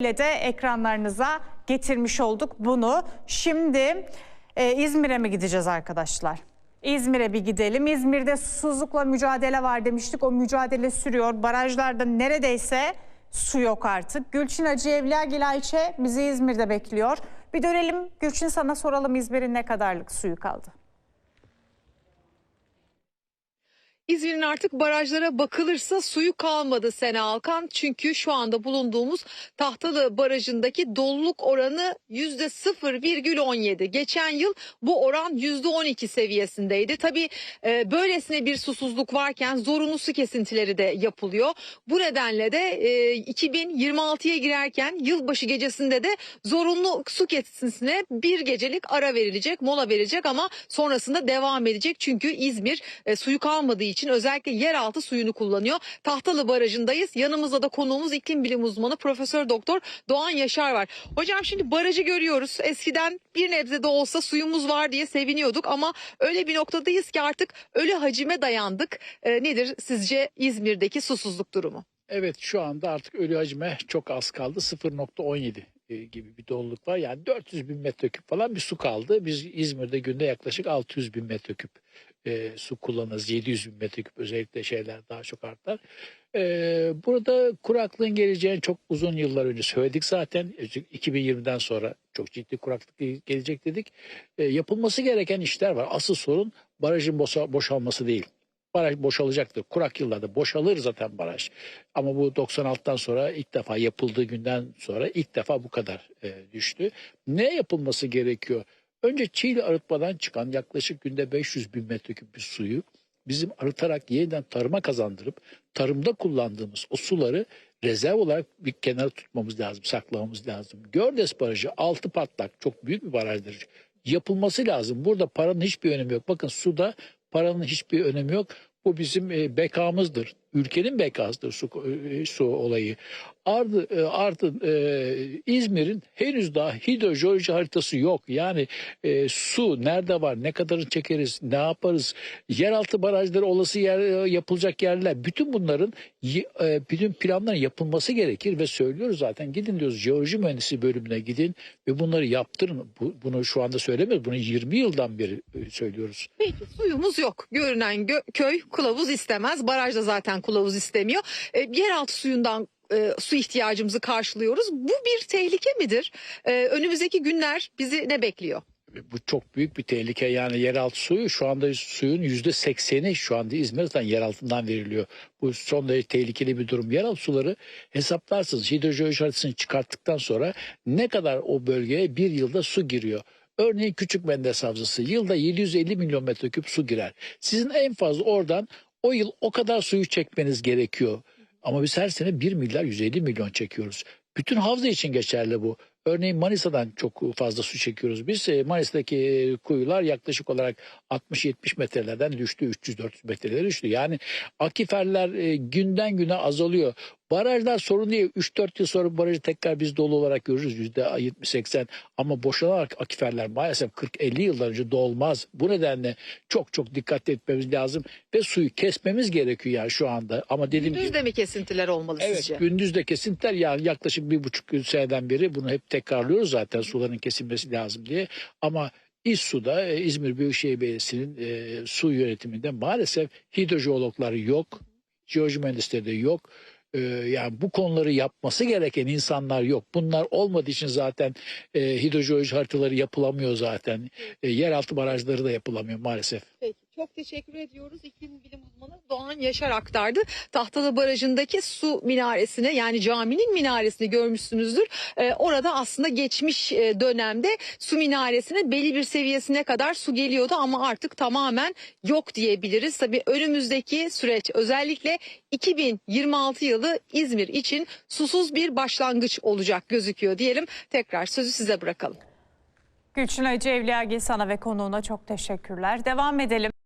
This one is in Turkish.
de ekranlarınıza getirmiş olduk bunu. Şimdi e, İzmir'e mi gideceğiz arkadaşlar? İzmir'e bir gidelim. İzmir'de susuzlukla mücadele var demiştik. O mücadele sürüyor. Barajlarda neredeyse su yok artık. Gülçin Hacı Evliya Ayçe bizi İzmir'de bekliyor. Bir dönelim Gülçin sana soralım İzmir'in ne kadarlık suyu kaldı? İzmir'in artık barajlara bakılırsa suyu kalmadı Sena Alkan. Çünkü şu anda bulunduğumuz Tahtalı Barajı'ndaki doluluk oranı %0,17. Geçen yıl bu oran %12 seviyesindeydi. Tabii e, böylesine bir susuzluk varken zorunlu su kesintileri de yapılıyor. Bu nedenle de e, 2026'ya girerken yılbaşı gecesinde de zorunlu su kesintisine bir gecelik ara verilecek, mola verilecek ama sonrasında devam edecek. Çünkü İzmir e, suyu kalmadığı için özellikle yeraltı suyunu kullanıyor. Tahtalı Barajı'ndayız. Yanımızda da konuğumuz iklim bilim uzmanı Profesör Doktor Doğan Yaşar var. Hocam şimdi barajı görüyoruz. Eskiden bir nebze de olsa suyumuz var diye seviniyorduk ama öyle bir noktadayız ki artık ölü hacime dayandık. E, nedir sizce İzmir'deki susuzluk durumu? Evet şu anda artık ölü hacime çok az kaldı. 0.17 e, gibi bir doluluk var. Yani 400 bin metreküp falan bir su kaldı. Biz İzmir'de günde yaklaşık 600 bin metreküp e, su kullanırız. 700 bin metreküp özellikle şeyler daha çok artar. E, burada kuraklığın geleceğini çok uzun yıllar önce söyledik zaten. 2020'den sonra çok ciddi kuraklık gelecek dedik. E, yapılması gereken işler var. Asıl sorun barajın boşa- boşalması değil. Baraj boşalacaktır. Kurak yıllarda boşalır zaten baraj. Ama bu 96'tan sonra ilk defa yapıldığı günden sonra ilk defa bu kadar e, düştü. Ne yapılması gerekiyor? Önce Çiğli arıtmadan çıkan yaklaşık günde 500 bin metreküp bir suyu bizim arıtarak yeniden tarıma kazandırıp tarımda kullandığımız o suları rezerv olarak bir kenara tutmamız lazım, saklamamız lazım. Gördes Barajı altı patlak çok büyük bir barajdır. Yapılması lazım. Burada paranın hiçbir önemi yok. Bakın suda paranın hiçbir önemi yok. Bu bizim bekamızdır. Ülkenin bekasıdır su, e, su olayı. Ardı, e, artı e, İzmir'in henüz daha hidrojeoloji haritası yok. Yani e, su nerede var, ne kadarını çekeriz, ne yaparız, yeraltı barajları olası yer e, yapılacak yerler. Bütün bunların e, bütün planların yapılması gerekir ve söylüyoruz zaten. Gidin diyoruz jeoloji mühendisi bölümüne gidin ve bunları yaptırın. Bu, bunu şu anda söylemiyoruz. Bunu 20 yıldan beri söylüyoruz. Peki suyumuz yok. Görünen gö- köy kılavuz istemez. Barajda zaten kılavuz istemiyor. E, yeraltı suyundan e, su ihtiyacımızı karşılıyoruz. Bu bir tehlike midir? E, önümüzdeki günler bizi ne bekliyor? bu çok büyük bir tehlike. Yani yeraltı suyu şu anda suyun yüzde sekseni şu anda İzmir'den yeraltından veriliyor. Bu son derece tehlikeli bir durum. Yeraltı suları hesaplarsınız hidrojeoloji haritasını çıkarttıktan sonra ne kadar o bölgeye bir yılda su giriyor. Örneğin Küçük Menderes Havzası yılda 750 milyon metreküp su girer. Sizin en fazla oradan o yıl o kadar suyu çekmeniz gerekiyor. Ama biz her sene 1 milyar 150 milyon çekiyoruz. Bütün havza için geçerli bu. Örneğin Manisa'dan çok fazla su çekiyoruz. Biz E, Manisa'daki e, kuyular yaklaşık olarak 60-70 metrelerden düştü. 300-400 metrelere düştü. Yani akiferler e, günden güne azalıyor. Barajlar sorun değil. 3-4 yıl sonra barajı tekrar biz dolu olarak görürüz. %70-80 ama boşalan ak- akiferler maalesef 40-50 yıldan önce dolmaz. Bu nedenle çok çok dikkat etmemiz lazım ve suyu kesmemiz gerekiyor yani şu anda. Ama dediğim gibi Gündüzde mi kesintiler olmalı Evet sizce? gündüz de kesintiler yani yaklaşık bir buçuk seneden beri bunu hep tekrarlıyoruz zaten suların kesilmesi lazım diye. Ama İSSU'da e, İzmir Büyükşehir Belediyesi'nin e, su yönetiminde maalesef hidrojeologlar yok. Jeoloji mühendisleri de yok. E, yani bu konuları yapması gereken insanlar yok. Bunlar olmadığı için zaten e, hidrojeoloji haritaları yapılamıyor zaten. E, yeraltı barajları da yapılamıyor maalesef. Peki çok teşekkür ediyoruz. İklim bilim Doğan Yaşar aktardı. Tahtalı Barajı'ndaki su minaresini yani caminin minaresini görmüşsünüzdür. Ee, orada aslında geçmiş e, dönemde su minaresine belli bir seviyesine kadar su geliyordu ama artık tamamen yok diyebiliriz. Tabii önümüzdeki süreç özellikle 2026 yılı İzmir için susuz bir başlangıç olacak gözüküyor diyelim. Tekrar sözü size bırakalım. Gülçin Hacı Evliya sana ve konuğuna çok teşekkürler. Devam edelim.